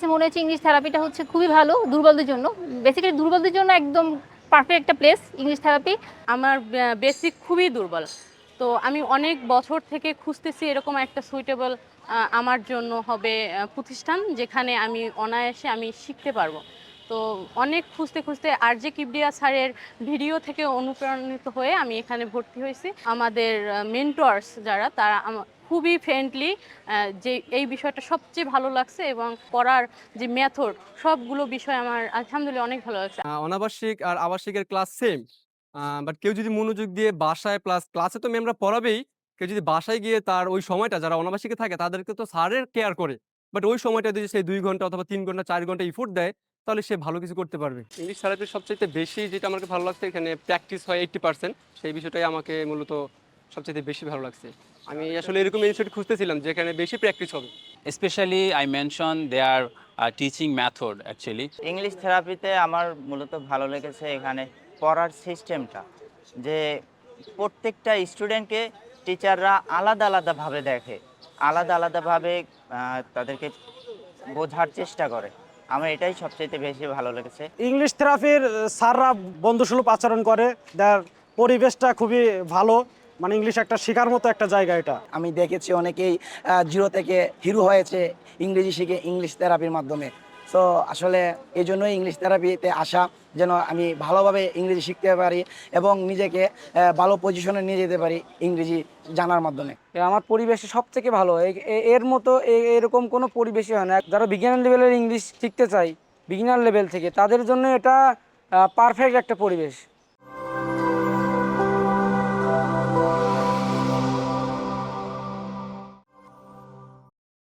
কাছে মনে হচ্ছে ইংলিশ থেরাপিটা হচ্ছে খুবই ভালো, দুর্বলদের জন্য। বেসিক্যালি দুর্বলদের জন্য একদম পারফেক্ট একটা প্লেস ইংলিশ থেরাপি আমার বেসিক খুবই দুর্বল। তো আমি অনেক বছর থেকে খুঁজতেছি এরকম একটা সুইটেবল আমার জন্য হবে প্রতিষ্ঠান যেখানে আমি অনায়াসে আমি শিখতে পারব। তো অনেক খুঁজতে খুঁজতে আর যে কিবরিয়া স্যারের ভিডিও থেকে অনুপ্রাণিত হয়ে আমি এখানে ভর্তি হয়েছি। আমাদের মেন্টর্স যারা, তারা খুবই ফ্রেন্ডলি যে এই বিষয়টা সবচেয়ে ভালো লাগছে এবং পড়ার যে মেথড সবগুলো বিষয় আমার আলহামদুলিল্লাহ অনেক ভালো লাগছে। অনাবাসিক আর আবাসিকের ক্লাস সেম বাট কেউ যদি মনোযোগ দিয়ে বাসায় প্লাস ক্লাসে তো ম্যামরা পড়াবেই কেউ যদি বাসায় গিয়ে তার ওই সময়টা যারা অনাবাসিকে থাকে তাদেরকে তো স্যারের কেয়ার করে বাট ওই সময়টা যদি সে দুই ঘণ্টা অথবা তিন ঘণ্টা চার ঘণ্টা ইফোর্ট দেয় তাহলে সে ভালো কিছু করতে পারবে। ইংলিশ থেরাপির সবচেয়ে বেশি যেটা আমাকে ভালো লাগছে এখানে প্র্যাকটিস হয় এইট্টি পার্সেন্ট সেই বিষয়টাই আমাকে মূলত সবচেয়ে বেশি ভালো লাগছে। আমি আসলে এরকম ইনস্টিটিউট খুঁজতেছিলাম যেখানে বেশি প্র্যাকটিস হবে। Specially I mention their uh, teaching method actually. English থেরাপিতে আমার মূলত ভালো লেগেছে এখানে পড়ার সিস্টেমটা যে প্রত্যেকটা স্টুডেন্টকে টিচাররা আলাদা আলাদাভাবে দেখে আলাদা আলাদাভাবে তাদেরকে বোঝার চেষ্টা করে। আমার এটাই সবচেয়ে বেশি ভালো লেগেছে। ইংলিশ থেরাপির স্যাররা বন্ধুসুলভ আচরণ করে। তার পরিবেশটা খুবই ভালো। মানে ইংলিশ একটা শেখার মতো একটা জায়গা এটা। আমি দেখেছি অনেকেই জিরো থেকে হিরো হয়েছে ইংরেজি শিখে ইংলিশ থেরাপির মাধ্যমে। সো আসলে এই জন্যই ইংলিশ থেরাপিতে আসা যেন আমি ভালোভাবে ইংরেজি শিখতে পারি এবং নিজেকে ভালো পজিশনে নিয়ে যেতে পারি ইংরেজি জানার মাধ্যমে। আমার পরিবেশে সব থেকে ভালো এর মতো এ- এরকম কোনো পরিবেশই হয় না। যারা বিজ্ঞান লেভেলের ইংলিশ শিখতে চাই বিগিনার লেভেল থেকে তাদের জন্য এটা পারফেক্ট একটা পরিবেশ।